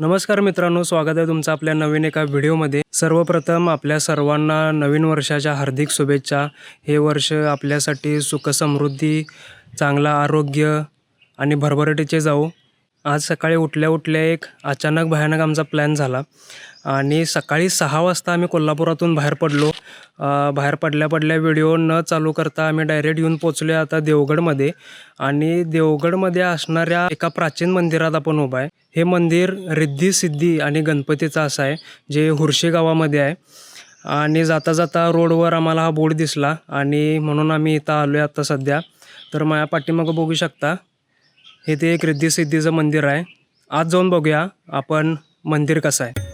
नमस्कार मित्रांनो स्वागत आहे तुमचं आपल्या नवीन एका व्हिडिओमध्ये. सर्वप्रथम आपल्या सर्वांना नवीन वर्षाच्या हार्दिक शुभेच्छा. हे वर्ष आपल्यासाठी सुखसमृद्धी चांगला आरोग्य आणि भरभराटीचे जाऊ आज सकाळी उठल्या उठल्या एक अचानक भयानक आमचा प्लॅन झाला. आणि सकाळी सहा वाजता आम्ही कोल्हापुरातून बाहेर पडलो. बाहेर पडल्या पडल्या व्हिडिओ न चालू करता आम्ही डायरेक्ट येऊन पोचलो आहे आता देवगडमध्ये. आणि देवगडमध्ये असणाऱ्या एका प्राचीन मंदिरात आपण उभा आहे. हे मंदिर रिद्धी सिद्धी आणि गणपतीचं असं आहे जे हुरशी गावामध्ये आहे. आणि जाता जाता रोडवर आम्हाला हा बोर्ड दिसला आणि म्हणून आम्ही इथं आलो आहे आत्ता सध्या. तर माझ्या पाठीमागं बघू शकता हे ते एक रिद्धी सिद्धीचं मंदिर आहे. आज जाऊन बघूया आपण मंदिर कसं आहे.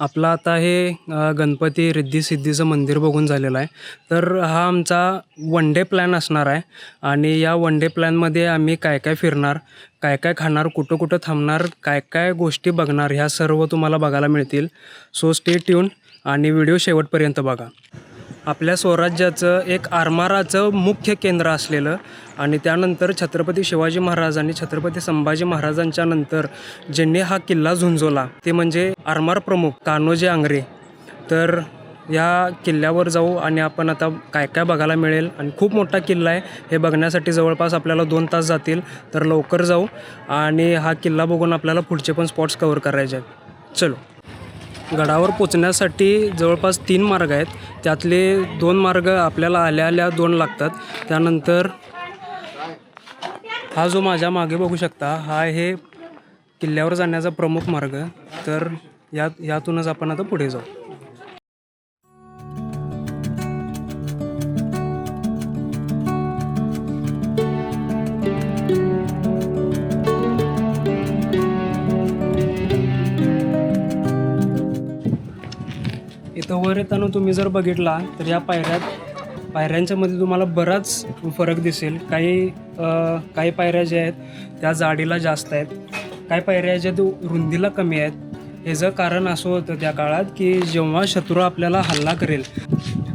आपलं आता हे गणपती रिद्धी सिद्धीचं मंदिर बघून झालेलं आहे. तर हा आमचा वन डे प्लॅन असणार आहे आणि या वन डे प्लॅनमध्ये आम्ही काय काय फिरणार काय काय खाणार कुठं कुठं थांबणार काय काय गोष्टी बघणार ह्या सर्व तुम्हाला बघायला मिळतील. सो स्टे ट्यून आणि व्हिडिओ शेवटपर्यंत बघा. आपल्या स्वराज्याचं एक आरमाराचं मुख्य केंद्र असलेलं आणि त्यानंतर छत्रपती शिवाजी महाराज आणि छत्रपती संभाजी महाराजांच्या नंतर ज्यांनी हा किल्ला झुंजवला ते म्हणजे आरमार प्रमुख कान्होजी आंग्रे. तर या किल्ल्यावर जाऊ आणि आपण आता काय काय बघायला मिळेल. आणि खूप मोठा किल्ला आहे. हे बघण्यासाठी जवळपास आपल्याला दोन तास जातील. तर लवकर जाऊ आणि हा किल्ला बघून आपल्याला पुढचे पण स्पॉट्स कवर करायचे आहेत. चलो. गडावर पोचण्यासाठी जवळपास तीन मार्ग आहेत. त्यातले दोन मार्ग आपल्याला आल्या आल्या दोन लागतात. त्यानंतर हा जो माझ्या मागे बघू शकता हा आहे किल्ल्यावर जाण्याचा प्रमुख मार्ग. तर यात यातूनच आपण आता पुढे जाऊ. इथं वर येताना तुम्ही जर बघितला तर या पायऱ्यात पायऱ्यांच्यामध्ये तुम्हाला बराच फरक दिसेल. काही काही पायऱ्या ज्या आहेत त्या जाडीला जास्त आहेत. काही पायऱ्या ज्या त्या रुंदीला कमी आहेत. ह्याचं कारण असं होतं त्या काळात की जेव्हा शत्रू आपल्याला हल्ला करेल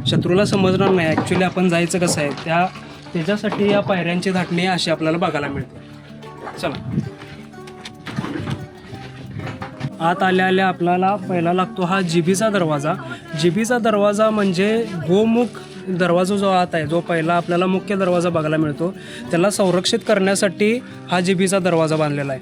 शत्रूला समजणार नाही ॲक्च्युली आपण जायचं कसं आहे त्या त्याच्यासाठी या पायऱ्यांची धाटणी अशी आपल्याला बघायला मिळते. चला. आत आल्या आल्या आपल्याला पहिला लागतो हा जिबीचा दरवाजा. जिबीचा दरवाजा म्हणजे गोमुख दरवाजा जो आत आहे जो पहिला आपल्याला मुख्य दरवाजा बघायला मिळतो त्याला संरक्षित करण्यासाठी हा जिबीचा दरवाजा बांधलेला आहे.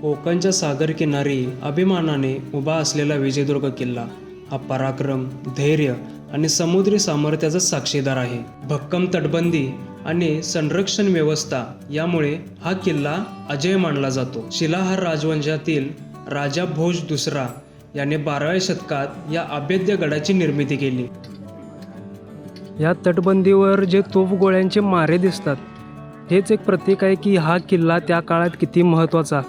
कोकणच्या सागर किनारी अभिमानाने उभा असलेला विजयदुर्ग किल्ला हा पराक्रम धैर्य आणि समुद्री सामर्थ्याचा साक्षीदार आहे. भक्कम तटबंदी आणि संरक्षण व्यवस्था यामुळे हा किल्ला अजय मानला जातो. शिलाहार राजवंशातील राजा भोज दुसरा याने बाराव्या शतकात या अभेद्य गडाची निर्मिती केली. या तटबंदीवर जे तोफगोळ्यांचे मारे दिसतात हेच एक प्रतीक आहे की हा किल्ला त्या काळात किती महत्त्वाचा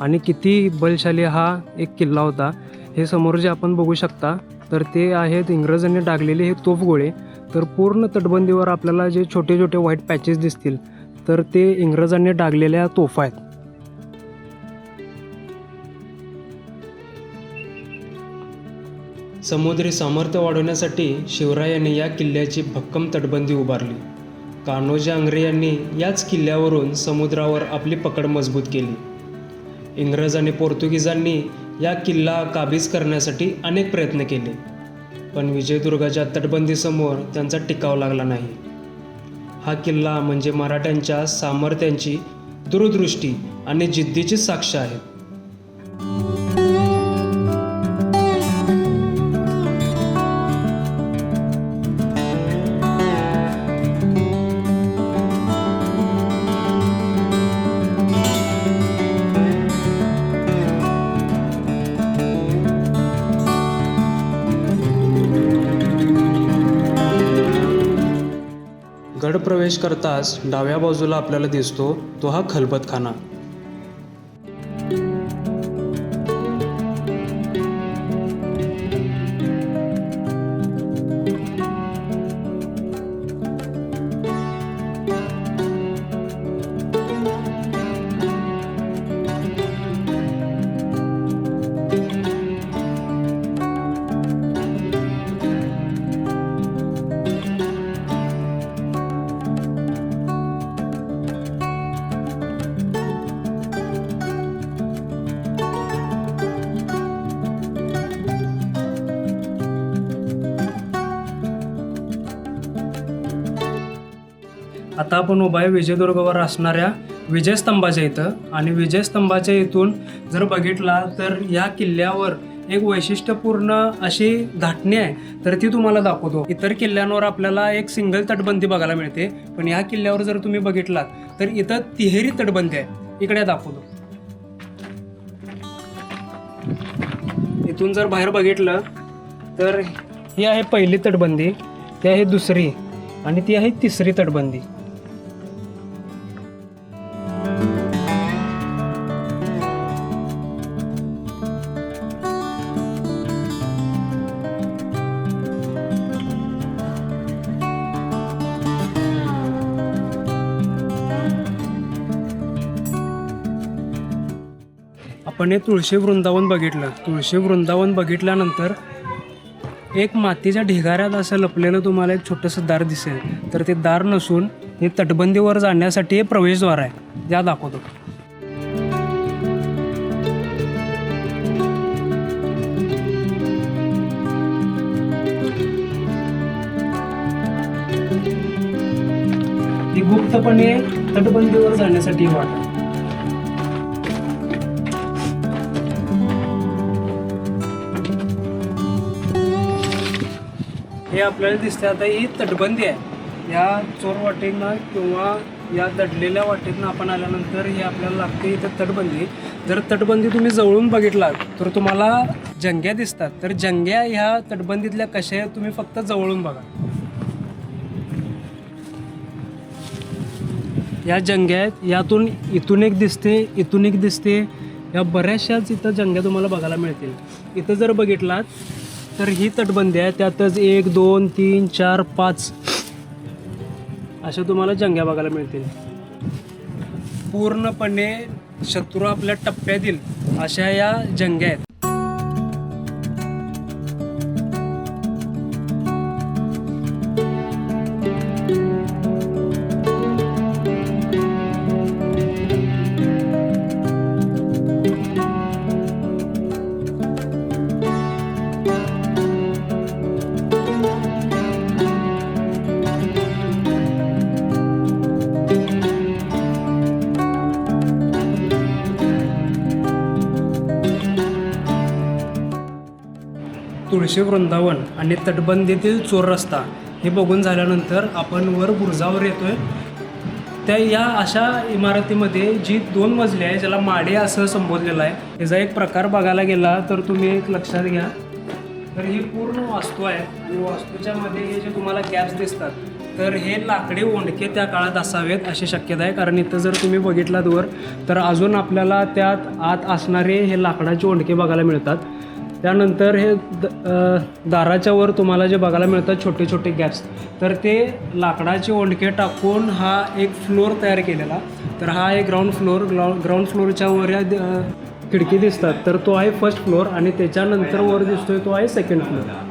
आणि किती बलशाली हा एक किल्ला होता हे समोर जे आपण बघू शकता तर ते आहेत इंग्रजांनी डागलेले हे तोफगोळे तर पूर्ण तटबंदीवर आपल्याला जे छोटे छोटे व्हाईट पॅचेस दिसतील तर ते इंग्रजांनी डागलेल्या तोफा आहेत. समुद्री सामर्थ्य वाढवण्यासाठी शिवरायांनी या किल्ल्याची भक्कम तटबंदी उभारली. कान्होजी आंग्रे यांनी याच किल्ल्यावरून समुद्रावर आपली पकड मजबूत केली. इंग्रज आणि पोर्तुगीजांनी या किल्ला काबीज करण्यासाठी अनेक प्रयत्न केले. पण विजयदुर्गाच्या तटबंदीसमोर त्यांचा टिकाव लागला नाही. हा किल्ला म्हणजे मराठ्यांच्या सामर्थ्यांची दूरदृष्टी आणि जिद्दीची साक्ष आहे. प्रवेश करताच डाव्या बाजूला आपल्याला दिसतो तो हा खलबतखाना. आता आपण उभा आहे विजयदुर्गावर असणाऱ्या विजयस्तंभाच्या इथं. आणि विजयस्तंभाच्या इथून जर बघितला तर या किल्ल्यावर एक वैशिष्ट्यपूर्ण अशी घाटणी आहे तर ती तुम्हाला दाखवतो. इतर किल्ल्यांवर आपल्याला एक सिंगल तटबंदी बघायला मिळते. पण या किल्ल्यावर जर तुम्ही बघितलात तर इथं तिहेरी तटबंदी आहे. इकडे दाखवतो. इथून जर बाहेर बघितलं तर ही आहे पहिली तटबंदी ती आहे दुसरी आणि ती आहे तिसरी तटबंदी. आपण हे तुळशी वृंदावन बघितलं. तुळशी वृंदावन बघितल्यानंतर एक मातीच्या ढिगाऱ्यात असं लपलेलं तुम्हाला एक छोटंसं दार दिसेल. तर ते दार नसून हे तटबंदीवर जाण्यासाठी हे प्रवेशद्वार आहे. ज्या दाखवतो. ही गुप्तपणे तटबंदीवर जाण्यासाठी ही वाट हे आपल्याला दिसते आता ही तटबंदी आहे. या चोर वाटेनं किंवा या दडलेल्या वाटेतनं आपण आल्यानंतर हे आपल्याला लागते इथं तटबंदी. जर तटबंदी तुम्ही जवळून बघितलात तर तुम्हाला जंग्या दिसतात. तर जंग्या ह्या तटबंदीतल्या कशा आहेत तुम्ही फक्त जवळून बघा. या जंग्या आहेत. यातून इथून एक दिसते इथून एक दिसते. या बऱ्याचशाच इथं जंग्या तुम्हाला बघायला मिळतील. इथं जर बघितलात तर ही तटबंदी आहे. त्यातच एक दोन तीन चार पाच अशा तुम्हाला जंग्या बघायला मिळतील. पूर्णपणे शत्रू आपल्या टप्प्यातील अशा या जंग्या आहेत. तुळशी वृंदावन आणि तटबंदीतील चोर रस्ता हे बघून झाल्यानंतर आपण वर बुरुजावर येतोय. त्या या अशा इमारतीमध्ये जी दोन मजली आहे ज्याला माडे असं संबोधलेलं आहे त्याचा एक प्रकार बघायला गेला तर तुम्ही एक लक्षात घ्या. तर ही पूर्ण वास्तू आहे आणि वास्तूच्या मध्ये हे जे तुम्हाला गॅप्स दिसतात तर हे लाकडी ओंडके त्या काळात असावेत अशी शक्यता आहे. कारण इथं जर तुम्ही बघितलात वर तर अजून आपल्याला त्यात आत असणारे हे लाकडाचे ओंडके बघायला मिळतात. त्यानंतर हे द दाराच्या वर तुम्हाला जे बघायला मिळतात छोटे छोटे गॅप्स तर ते लाकडाचे ओंडके टाकून हा एक फ्लोअर तयार केलेला. तर हा एक ग्राउंड फ्लोअर ग्राउंड ग्राउंड फ्लोअरच्या वर या द- खिडकी दिसतात. तर तो आहे फर्स्ट फ्लोअर आणि त्याच्यानंतर वर दिसतोय तो आहे सेकंड फ्लोअर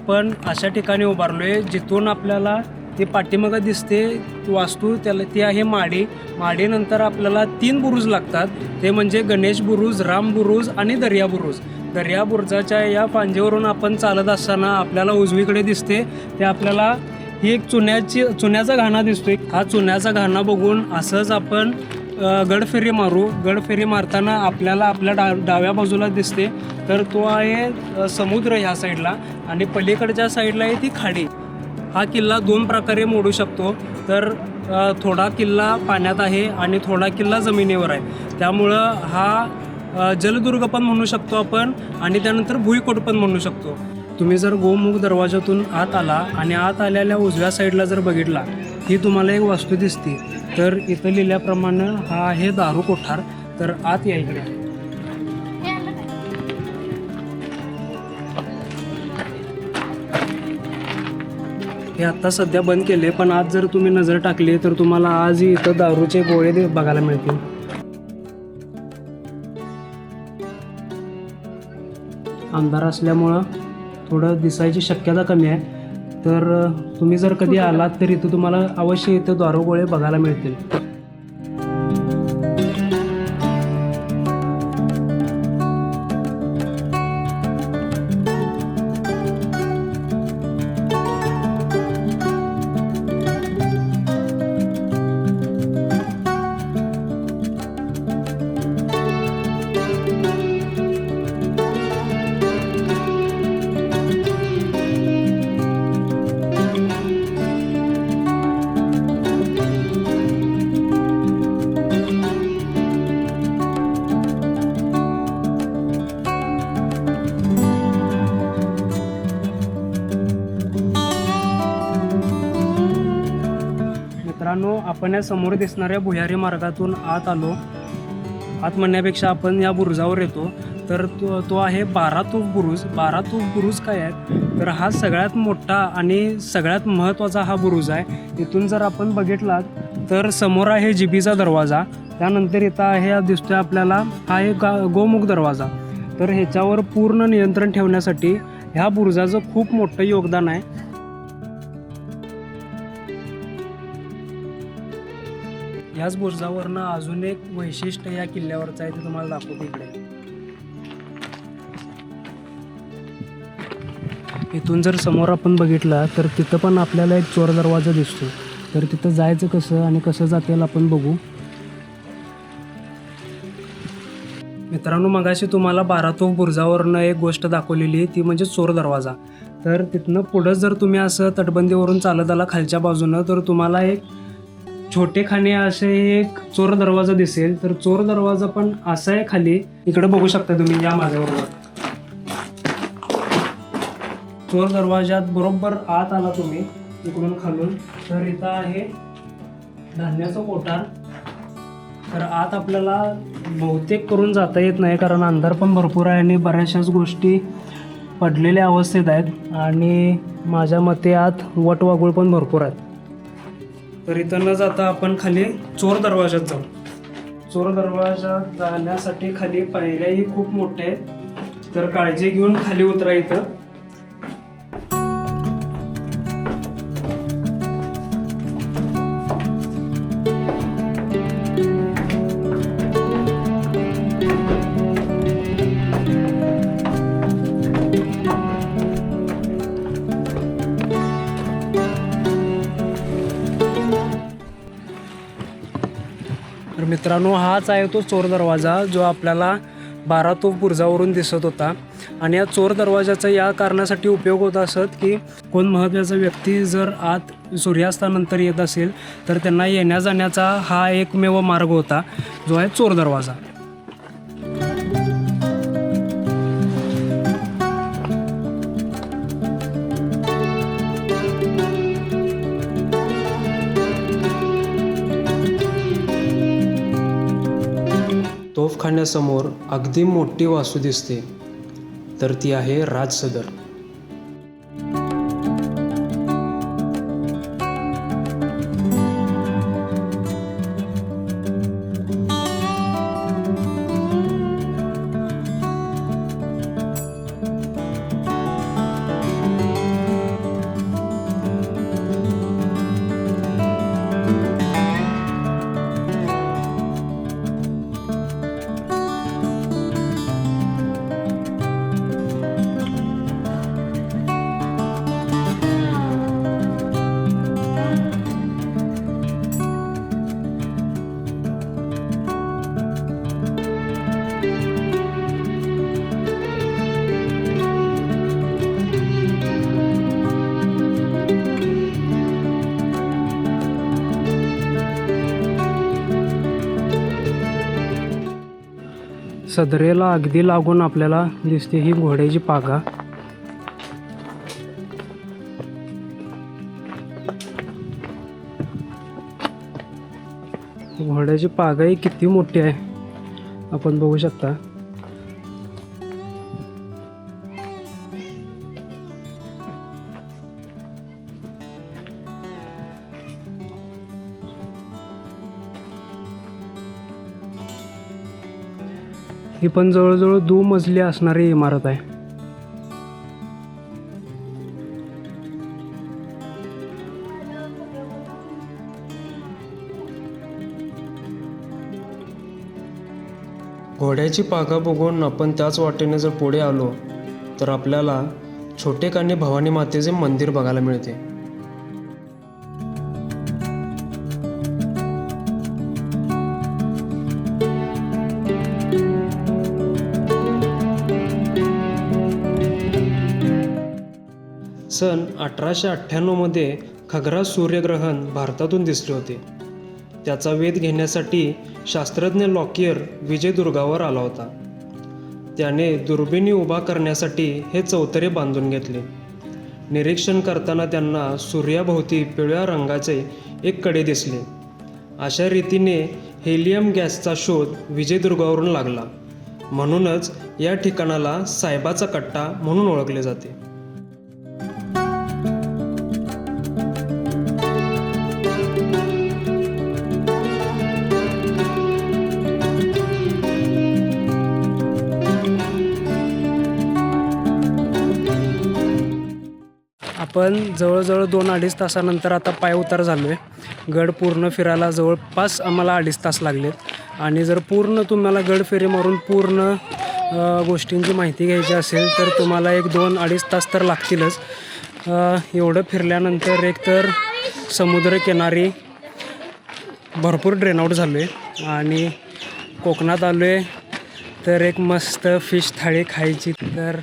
आपण अशा ठिकाणी उभारलो आहे जिथून आपल्याला ती पाठीमागं दिसते वास्तू त्याला ती आहे माडी. माडीनंतर आपल्याला तीन बुरुज लागतात. ते म्हणजे गणेश बुरुज राम बुरुज आणि दर्या बुरुज. दर्या बुरुजाच्या या पांजेवरून आपण चालत असताना आपल्याला उजवीकडे दिसते. ते आपल्याला ही एक चुन्याची चुन्याचा घाणा दिसतोय. हा चुन्याचा घाणा बघून असंच आपण गडफेरी मारू. गडफेरी मारताना आपल्याला आपल्या डा डाव्या बाजूला दिसते. तर तो आहे समुद्र ह्या साईडला आणि पलीकडच्या साईडला आहे ती खाडी. हा किल्ला दोन प्रकारे मोडू शकतो. तर थोडा किल्ला पाण्यात आहे आणि थोडा किल्ला जमिनीवर आहे. त्यामुळं हा जलदुर्ग पण म्हणू शकतो आपण आणि त्यानंतर भुईकोट पण म्हणू शकतो. तुम्ही जर गोमुख दरवाजातून आत आला आणि आत आलेल्या उजव्या साईडला जर बघितला ही तुम्हाला एक वास्तू दिसते. तर इथं लिहिल्याप्रमाणे हा आहे दारू कोठार. तर आत या इकडे. हे आत्ता सध्या बंद केले पण आज जर तुम्ही नजर टाकली तर तुम्हाला आज इथं दारूचे गोळे बघायला मिळतील. अंधार असल्यामुळं थोडं दिसायची शक्यता कमी आहे. तर तुम्ही जर कधी आलात तर इथं तुम्हाला अवश्य इथं दारूगोळे बघायला मिळतील. आपण या समोर दिसणाऱ्या भुयारी मार्गातून आत आलो. आत म्हणण्यापेक्षा आपण या बुरुजावर येतो. तर तो तो आहे बारा तोफ बुरुज. बारा तोफ बुरुज काय आहे तर हा सगळ्यात मोठा आणि सगळ्यात महत्त्वाचा हा बुरुज आहे. इथून जर आपण बघितलात तर समोर आहे जिबीचा दरवाजा. त्यानंतर इथं आहे हा दिसतोय आपल्याला हा आहे गा गोमुख दरवाजा. तर ह्याच्यावर पूर्ण नियंत्रण ठेवण्यासाठी ह्या बुरुजाचं खूप मोठं योगदान आहे. याच बुरुजावरनं अजून एक वैशिष्ट्य या किल्ल्यावरचं आहे ते तुम्हाला दाखवतो इकडे. इथून जर समोर आपण बघितला तर तिथं पण आपल्याला एक चोर दरवाजा दिसतो. तर तिथं जायचं कसं आणि कसं जातील आपण बघू. मित्रांनो मगाशी तुम्हाला बारातोफ बुर्जावरनं एक गोष्ट दाखवलेली ती म्हणजे चोर दरवाजा. तर तिथनं पुढं जर तुम्ही असं तटबंदीवरून चालत आला खालच्या बाजूनं तर तुम्हाला एक छोटे खाणे असे एक चोर दरवाजा दिसेल तर चोर दरवाजा पण असा आहे खाली. इकडे बघू शकता तुम्ही या माझ्याबरोबर. चोर दरवाजात बरोबर आत आला तुम्ही इकडून खालून. तर इथं आहे धान्याचा कोठार. तर आत आपल्याला बहुतेक करून जाता येत नाही कारण अंधार पण भरपूर आहे आणि बऱ्याचशाच गोष्टी पडलेल्या अवस्थेत आहेत. आणि माझ्या मते आत वटवागुळ पण भरपूर आहेत. तर इथं न जाता आपण खाली चोर दरवाजात जाऊ. चोर दरवाजात जाण्यासाठी खाली पायऱ्याही खूप मोठ्या आहेत. तर काळजी घेऊन खाली उतरा इथं. मित्रांनो हाच आहे तो चोर दरवाजा जो आपल्याला बारा तो बुर्जावरून दिसत होता. आणि या चोर दरवाजाचा या कारणासाठी उपयोग होत असत की कोण महत्त्वाचा व्यक्ती जर आत सूर्यास्तानंतर येत असेल तर त्यांना येण्या जाण्याचा हा एकमेव मार्ग होता जो आहे चोर दरवाजा. तोफखान्यासमोर अगदी मोठी वासू दिसते. तर ती आहे राज सदरेला अगदी लागून आपल्याला दिसते ही घोड्याची पागा. घोड्याची पागाही किती मोठी आहे. आपण बघू शकता. ही पण जवळजवळ दुमजली असणारी इमारत आहे. घोड्याची पागा बघून आपण त्याच वाटेने जर पुढे आलो तर आपल्याला छोटेकांनी भवानी मातेचे मंदिर बघायला मिळते. सन अठराशे अठ्ठ्याण्णवमध्ये खगरा सूर्यग्रहण भारतातून दिसले होते. त्याचा वेध घेण्यासाठी शास्त्रज्ञ लॉकियर विजयदुर्गावर आला होता. त्याने दुर्बिणी उभा करण्यासाठी हे चौतरे बांधून घेतले. निरीक्षण करताना त्यांना सूर्याभोवती पिवळ्या रंगाचे एक कडे दिसले. अशा रीतीने हेलियम गॅसचा शोध विजयदुर्गावरून लागला. म्हणूनच या ठिकाणाला साहेबाचा कट्टा म्हणून ओळखले जाते. आपण जवळजवळ दोन अडीच तासानंतर आता पाय उतार झालो आहे गड पूर्ण फिरायला जवळपास आम्हाला अडीच तास लागलेत. आणि जर पूर्ण तुम्हाला गड फेरी मारून पूर्ण गोष्टींची माहिती घ्यायची असेल तर तुम्हाला एक दोन अडीच तास तर लागतीलच. एवढं फिरल्यानंतर एक तर समुद्रकिनारी भरपूर ड्रेनआउट झालो आहे आणि कोकणात आलो आहे तर एक मस्त फिश थाळी खायची तर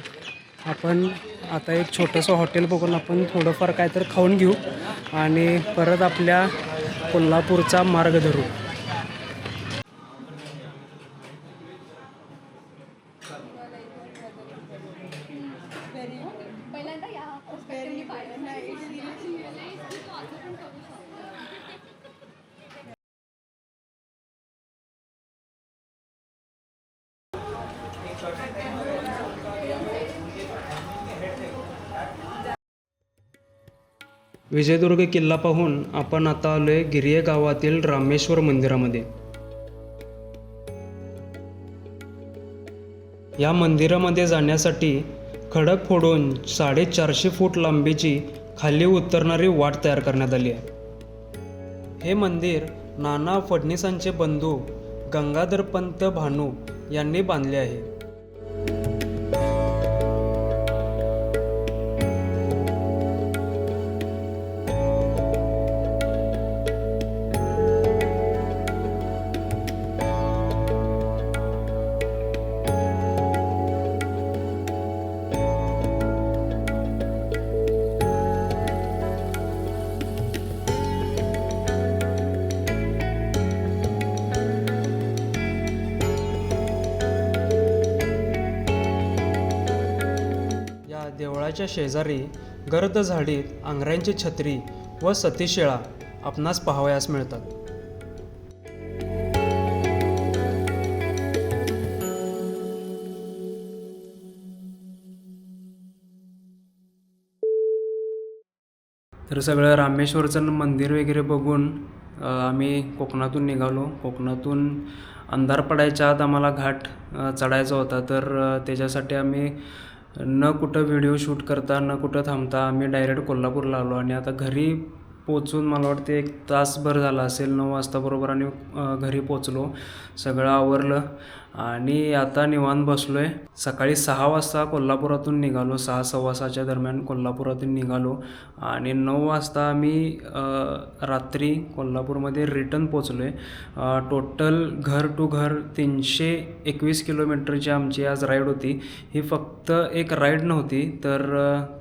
आपण आता एक छोटंसं हॉटेल बघून आपण थोडंफार काय तर खाऊन घेऊ आणि परत आपल्या कोल्हापूरचा मार्ग धरू. पहिल्यांदा विजयदुर्ग किल्ला पाहून आपण आता आलो आहे गिरिये गावातील रामेश्वर मंदिरामध्ये. या मंदिरामध्ये जाण्यासाठी खडक फोडून साडेचारशे फूट लांबीची खाली उतरणारी वाट तयार करण्यात आली आहे. हे मंदिर नाना फडणीसांचे बंधू गंगाधरपंत भानू यांनी बांधले आहे. शेजारी गर्द झाडीत आंग्र्यांची छत्री व सतीशिळा आपणास पाहावयास मिळतात. तर सगळं रामेश्वरचं मंदिर वगैरे बघून आम्ही कोकणातून निघालो. कोकणातून अंधार पडायच्या आत आम्हाला घाट चढायचा होता. तर त्याच्यासाठी आम्ही न कुठं व्हिडिओ शूट करता न कुठं थांबता आम्ही डायरेक्ट कोल्हापूरला आलो आणि आता घरी पोचून मला वाटते एक तासभर झाला असेल नऊ वाजता बरोबर आणि घरी पोचलो. सगळं आवरलं आणि आता निवांत बसलो आहे सकाळी सहा वाजता कोल्हापुरातून निघालो. सहा सव्वा सहाच्या दरम्यान कोल्हापुरातून निघालो आणि नऊ वाजता आम्ही रात्री कोल्हापूरमध्ये रिटर्न पोचलो आहे टोटल घर टू घर तीनशे एकवीस किलोमीटरची आमची आज राईड होती. ही फक्त एक राईड नव्हती तर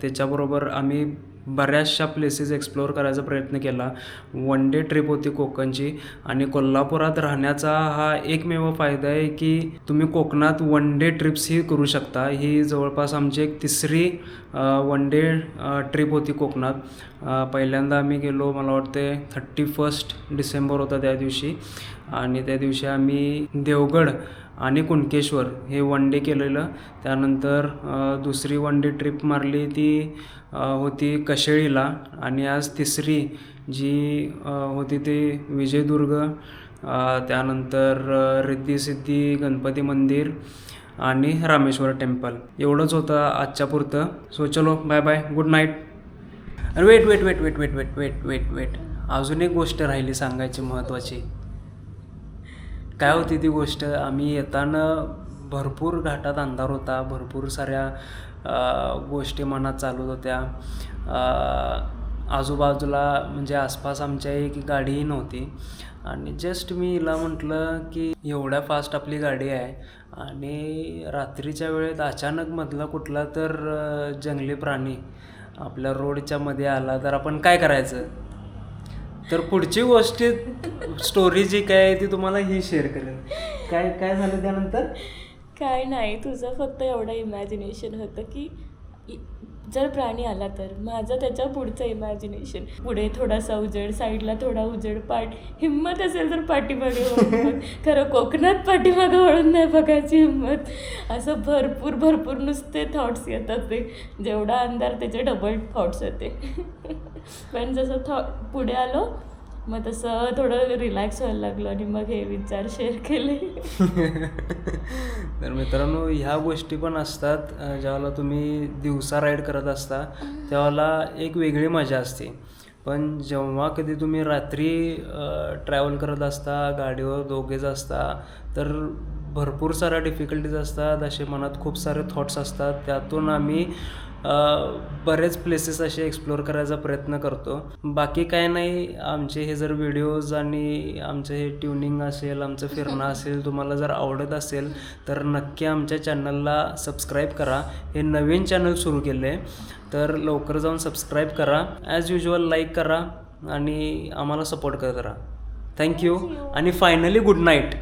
त्याच्याबरोबर आम्ही बऱ्याचशा प्लेसेस एक्सप्लोअर करायचा प्रयत्न केला. वन डे ट्रिप होती कोकणची आणि कोल्हापुरात राहण्याचा हा एकमेव फायदा आहे की तुम्ही कोकणात वन डे ट्रिप्सही करू शकता. ही जवळपास आमची एक तिसरी वन डे ट्रिप होती कोकणात. पहिल्यांदा आम्ही गेलो मला वाटते थर्टी फर्स्ट डिसेंबर होता त्या दिवशी. आणि त्या दिवशी आम्ही देवगड आणि कुणकेश्वर हे वन डे केलेलं. त्यानंतर दुसरी वन डे ट्रिप मारली ती होती कशेळीला. आणि आज तिसरी जी होती ती विजयदुर्ग. त्यानंतर रिद्धिसिद्धी गणपती मंदिर आणि रामेश्वर टेम्पल एवढंच होतं आजच्या पुरतं. सो चलो bye bye good night wait wait wait wait wait wait wait wait wait अजून एक गोष्ट राहिली सांगायची महत्त्वाची काय होती ती गोष्ट? आम्ही येताना भरपूर घाटात अंधार होता भरपूर साऱ्या गोष्टी मनात चालू होत्या. आजूबाजूला म्हणजे आसपास आमच्या एक गाडीही नव्हती. आणि जस्ट मी हिला म्हटलं की एवढ्या फास्ट आपली गाडी आहे आणि रात्रीच्या वेळेत अचानक मधला कुठला तर जंगली प्राणी आपल्या रोडच्या मध्ये आला तर आपण काय करायचं? तर पुढची गोष्ट स्टोरी जी काय आहे ती तुम्हाला ही शेअर करेन काय काय झालं त्यानंतर? काय नाही तुझं फक्त एवढं इमॅजिनेशन होतं की जर प्राणी आला तर माझं त्याच्या पुढचं इमॅजिनेशन पुढे थोडासा उजेड साईडला थोडा उजेड पाठ हिंमत असेल तर पाठीमागे वळून खरं कोकणात पाठीमागे वळून नाही बघायची हिंमत. असं भरपूर भरपूर नुसते थॉट्स येतात ते. जेवढा अंधार त्याचे डबल थॉट्स येते. पण जसं थॉ पुढे आलो मग तसं थोडं रिलॅक्स व्हायला लागलो आणि मग हे विचार शेअर केले. तर मित्रांनो ह्या गोष्टी पण असतात. ज्यावेळेला तुम्ही दिवसा राईड करत असता त्यावेळेला एक वेगळी मजा असते. पण जेव्हा कधी तुम्ही रात्री ट्रॅव्हल करत असता गाडीवर दोघेच असता तर भरपूर साऱ्या डिफिकल्टीज असतात. असे मनात खूप सारे थॉट्स असतात. त्यातून आम्ही बरेच प्लेसेस असे एक्सप्लोअर करायचा प्रयत्न करतो. बाकी काय नाही आमचे हे जर व्हिडिओज आणि आमचं हे ट्युनिंग असेल आमचं फिरणं असेल तुम्हाला जर आवडत असेल तर नक्की आमच्या चॅनलला सबस्क्राईब करा. हे नवीन चॅनल सुरू केलं आहे तर लवकर जाऊन सबस्क्राईब करा. ॲज युजल लाईक करा आणि आम्हाला सपोर्ट करा थँक्यू आणि फायनली गुड नाईट